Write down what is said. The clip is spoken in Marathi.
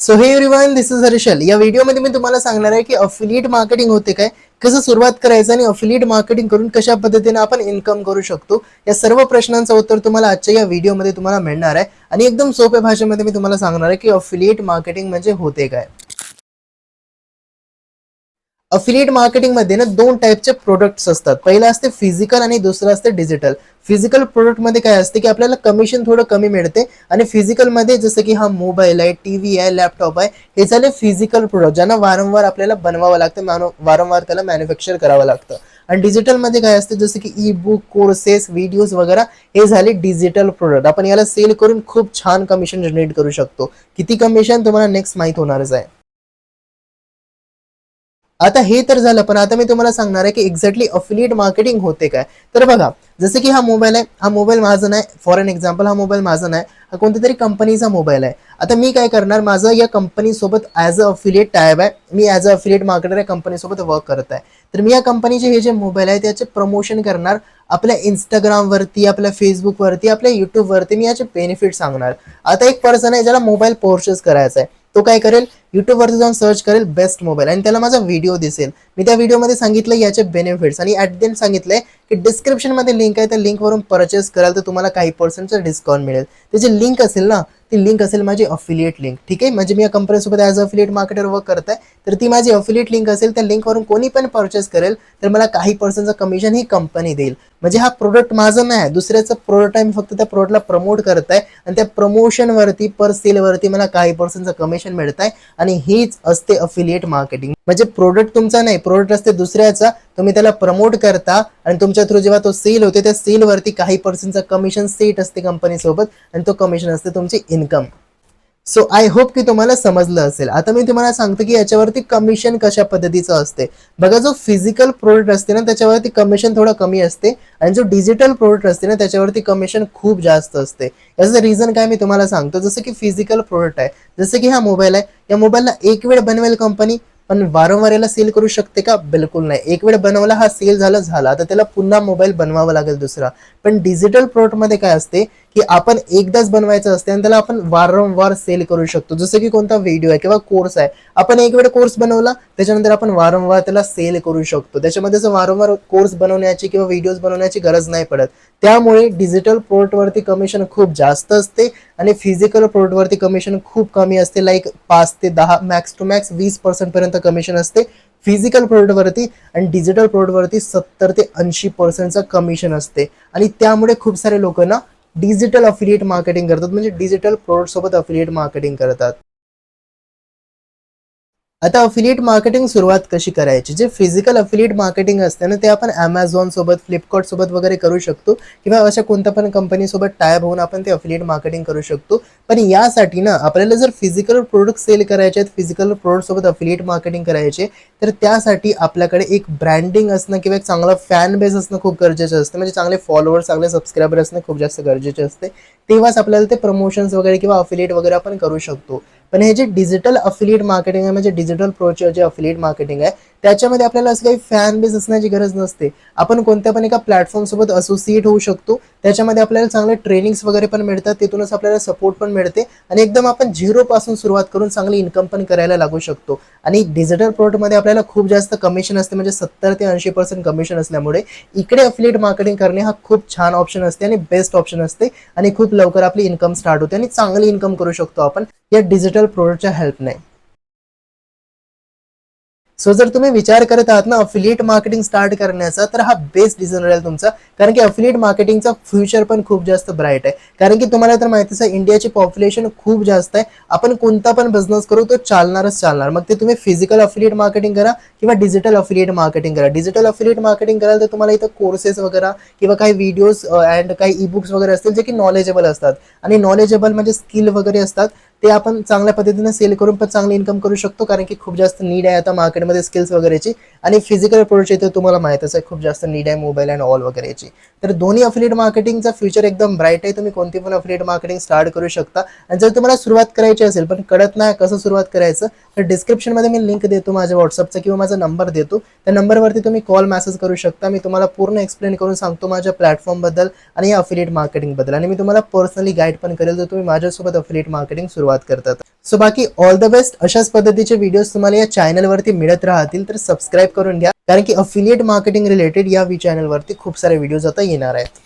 सो हे एव्हरीवन दिस इज हर्षल या व्हिडिओमध्ये मी तुम्हाला सांगणार आहे की अफिलिएट मार्केटिंग होते काय कसं सुरुवात करायचं आणि अफिलिएट मार्केटिंग करून कशा पद्धतीने आपण इन्कम करू शकतो या सर्व प्रश्नांचं उत्तर तुम्हाला आजच्या या व्हिडिओमध्ये तुम्हाला मिळणार आहे. आणि एकदम सोप्या भाषेमध्ये मी तुम्हाला सांगणार आहे की अफिलिएट मार्केटिंग म्हणजे होते काय. अफिलिएट मार्केटिंगमध्ये ना दोन टाईपचे प्रोडक्ट्स असतात. पहिलं असते फिजिकल आणि दुसरं असते डिजिटल फिजिकल प्रोडक्टमध्ये काय असते की आपल्याला कमिशन थोडं कमी मिळते आणि फिजिकलमध्ये जसं की हा मोबाईल आहे टीव्ही आहे लॅपटॉप आहे हे झाले फिजिकल प्रोडक्ट ज्यांना वारंवार आपल्याला बनवावं लागतं मानो- वारंवार त्याला मॅन्युफॅक्चर करावं लागतं. आणि डिजिटलमध्ये काय असते जसं की ई बुक कोर्सेस व्हिडिओज वगैरे हे झाले डिजिटल प्रोडक्ट आपण याला सेल करून खूप छान कमिशन जनरेट करू शकतो. किती कमिशन तुम्हाला नेक्स्ट माहीत होणारच आहे. आता हे तर झालं पण आता मी तुम्हाला सांगणार आहे की एक्झॅक्टली अफिलिएट मार्केटिंग होते काय? तर बघा जसं की हा मोबाईल आहे हा मोबाईल माझा नाही. फॉर एन एक्झाम्पल हा मोबाईल माझा नाही. हा कोणत्या तरी कंपनीचा मोबाईल आहे. आता मी काय करणार माझं या कंपनीसोबत ॲज अ अफिलिएट टायब आहे. मी ॲज अ अफिलिएट मार्केटर या कंपनीसोबत वर्क करत आहे. तर मी या कंपनीचे हे जे मोबाईल आहे त्याचे प्रमोशन करणार. आपल्या इंस्टाग्रामवरती आपल्या फेसबुकवरती आपल्या यूट्यूबवरती मी याचे बेनिफिट सांगणार. आता एक पर्सन आहे ज्याला मोबाईल परचेस करायचा आहे. तो काय करेल? युट्यूबवरती जाऊन सर्च करेल बेस्ट मोबाईल आणि त्याला माझा व्हिडिओ दिसेल. मी त्या व्हिडिओमध्ये सांगितलं याचे बेनिफिट्स आणि ॲट देन सांगितलंय की डिस्क्रिप्शनमध्ये लिंक आहे त्या लिंकवरून परचेस कराल तर तुम्हाला काही पर्सेंटचं डिस्काउंट मिळेल. त्याची लिंक असेल ना ती लिंक असेल माझी अफिलिएट लिंक ठीक आहे? म्हणजे मी या कंपनीसोबत ॲज अफिलिएट मार्केटर वर्क करत आहे तर ती माझी अफिलिएट लिंक असेल त्या लिंकवरून कोणी पण परचेस करेल तर मला काही पर्सेंटचं कमिशन ही कंपनी देईल. म्हणजे हा प्रोडक्ट माझं नाही आहे. दुसऱ्याचं प्रोडक्ट आहे मी फक्त त्या प्रोडक्टला प्रमोट करत आहे आणि त्या प्रमोशनवरती पर सेलवरती मला काही पर्सेंटचं कमिशन मिळत आहे आणि हीच असते अफिलिएट मार्केटिंग म्हणजे प्रोडक्ट तुमचा नाही प्रोडक्ट असते दुसऱ्याचा. तुम्ही त्याला प्रमोट करता आणि तुमच्या थ्रू जेव्हा तो सेल होते त्या सेलवरती काही पर्सेंटचं कमिशन सेट असते कंपनीसोबत आणि तो कमिशन असते तुमची इन्कम सो आय होप की तुम्हाला समजलं असेल. आता मी तुम्हाला सांगतो की याच्यावरती कमिशन कशा पद्धतीचं असते. बघा जो फिजिकल प्रोडक्ट असते ना त्याच्यावरती कमिशन थोडं कमी असते. आणि जो डिजिटल प्रोडक्ट असते ना त्याच्यावरती कमिशन खूप जास्त असते. याचं रिझन काय मी तुम्हाला सांगतो जसं की फिजिकल प्रोडक्ट आहे. जसं की हा मोबाईल आहे. या मोबाईलला एक वेळ बनवेल कंपनी पण वारंवार याला सेल करू शकते का? बिलकुल नाही. एक वेळ बनवला हा सेल झाला झाला. तर त्याला पुन्हा मोबाईल बनवावा लागेल दुसरा. पण डिजिटल प्रोडक्टमध्ये काय असते की आपण एकदाच बनवायचं असते आणि त्याला आपण वारंवार सेल करू शकतो. जसं की कोणता व्हिडिओ आहे किंवा कोर्स आहे. आपण एक वेळ कोर्स बनवला त्याच्यानंतर आपण वारंवार त्याला सेल करू शकतो. त्याच्यामध्ये असं वारंवार कोर्स बनवण्याची किंवा व्हिडिओज बनवण्याची गरज नाही पडत. त्यामुळे डिजिटल प्रोडक्टवरती कमिशन खूप जास्त असते. आणि फिजिकल प्रोडक्टवरती कमिशन खूप कमी असते. लाईक पाच ते दहा मॅक्स टू मॅक्स वीस पर्सेंटपर्यंत कमिशन असते. फिजिकल प्रोडक्टवरती आणि डिजिटल प्रोडक्टवरती सत्तर ते ऐंशी पर्सेंटचं कमिशन असते. आणि त्यामुळे खूप सारे लोक ना डिजिटल अफिलिएट मार्केटिंग करतात. म्हणजे डिजिटल प्रोडक्टसोबत अफिलिएट मार्केटिंग करतात. आता अफिलिएट मार्केटिंग सुरुवात कशी करायची? जे फिजिकल अफिलिएट मार्केटिंग असते ना ते आपण ॲमेझॉन सोबत फ्लिपकार्ट सोबत वगैरे करू शकतो किंवा अशा कोणत्या पण कंपनीसोबत टायप होऊन आपण ते अफिलिएट मार्केटिंग करू शकतो. पण यासाठी ना आपल्याला जर फिजिकल प्रोडक्ट सेल करायचे आहेत फिजिकल प्रोडक्टसोबत अफिलिएट मार्केटिंग करायचे तर त्यासाठी आपल्याकडे एक ब्रँडिंग असणं किंवा एक चांगला फॅन बेस असणं खूप गरजेचं असतं. म्हणजे चांगले फॉलोअर्स चांगले सबस्क्रायबर असणं खूप जास्त गरजेचे असते. तेव्हाच आपल्याला ते प्रमोशन्स वगैरे किंवा अफिलिएट वगैरे आपण करू शकतो. पण हे जे डिजिटल अफिलिएट मार्केटिंग आहे म्हणजे डिजिटल प्रोचे जे अफिलिएट मार्केटिंग आहे त्याच्यामध्ये आपल्याला असं काही फॅन बेस असण्याची गरज नसते. आपण कोणत्या पण एका प्लॅटफॉर्मसोबत असोसिएट होऊ शकतो. त्याच्यामध्ये आपल्याला चांगले ट्रेनिंग्स वगैरे पण मिळतात. तिथूनच आपल्याला सपोर्ट पण मिळते. आणि एकदम आपण झिरोपासून सुरुवात करून चांगली इन्कम पण करायला लागू शकतो. आणि डिजिटल प्रोडक्टमध्ये आपल्याला खूप जास्त कमिशन असते. म्हणजे सत्तर ते ऐंशी पर्सेंट कमिशन असल्यामुळे इकडे अफिलिएट मार्केटिंग करणे हा खूप छान ऑप्शन असते आणि बेस्ट ऑप्शन असते. आणि खूप लवकर आपली इन्कम स्टार्ट होते आणि चांगली इन्कम करू शकतो आपण. या डिजिटल प्रोडक्टच्या हेल्पने सो जर तुम्ही विचार करत आहात ना अफिलिएट मार्केटिंग स्टार्ट करण्याचा तर हा बेस्ट डिसिजन राहील तुमचा. कारण की अफिलिएट मार्केटिंगचा फ्युचर पण खूप जास्त ब्राईट आहे. कारण की तुम्हाला तर माहितीच आहे इंडियाची पॉप्युलेशन खूप जास्त आहे. आपण कोणता पण बिझनेस करू तो चालणारच चालणार. मग ते तुम्ही फिजिकल अफिलिएट मार्केटिंग करा किंवा डिजिटल अफिलिएट मार्केटिंग करा. डिजिटल अफिलिएट मार्केटिंग कराल तर तुम्हाला इथं कोर्सेस वगैरे किंवा काही व्हिडिओज अँड काही ई बुक्स वगैरे असतील जे की नॉलेजेबल असतात. आणि नॉलेजेबल म्हणजे स्किल वगैरे असतात. ते आपण चांगल्या पद्धतीने सेल करून पण चांगली इन्कम करू शकतो कारण की खूप जास्त नीड आहे आता मार्केटमध्ये स्किल्स वगैरेची. आणि फिजिकल प्रोडक्टची तर तुम्हाला माहितच आहे खूप जास्त नीड आहे मोबाईल अँड ऑल वगैरेची. तर दोन्ही अफिलिएट मार्केटिंगचा फ्युचर एकदम ब्राईट आहे. तुम्ही कोणती पण अफिलिएट मार्केटिंग स्टार्ट करू शकता. आणि जर तुम्हाला सुरुवात करायची असेल पण कळत नाही कसं सुरुवात करायचं तर डिस्क्रिप्शनमध्ये मी लिंक देतो माझ्या व्हॉट्सअपचा किंवा माझा नंबर देतो. त्या नंबरवरती तुम्ही कॉल मेसेज करू शकता. मी तुम्हाला पूर्ण एक्सप्लेन करून सांगतो माझ्या प्लॅटफॉर्मबद्दल आणि या अफिलिएट मार्केटिंगबद्दल आणि मी तुम्हाला पर्सनली गाईड पण करेल जर तुम्ही माझ्यासोबत अफिलिएट मार्केटिंग सुरुवात सुरुवात करतात. सो बाकी ऑल द बेस्ट अशाच पद्धतीचे व्हिडिओज तुम्हाला या चॅनलवरती मिळत राहतील तर सबस्क्राईब करून घ्या. कारण की अफिलिएट मार्केटिंग रिलेटेड या चॅनलवरती खूप सारे व्हिडिओज आता येणार आहेत.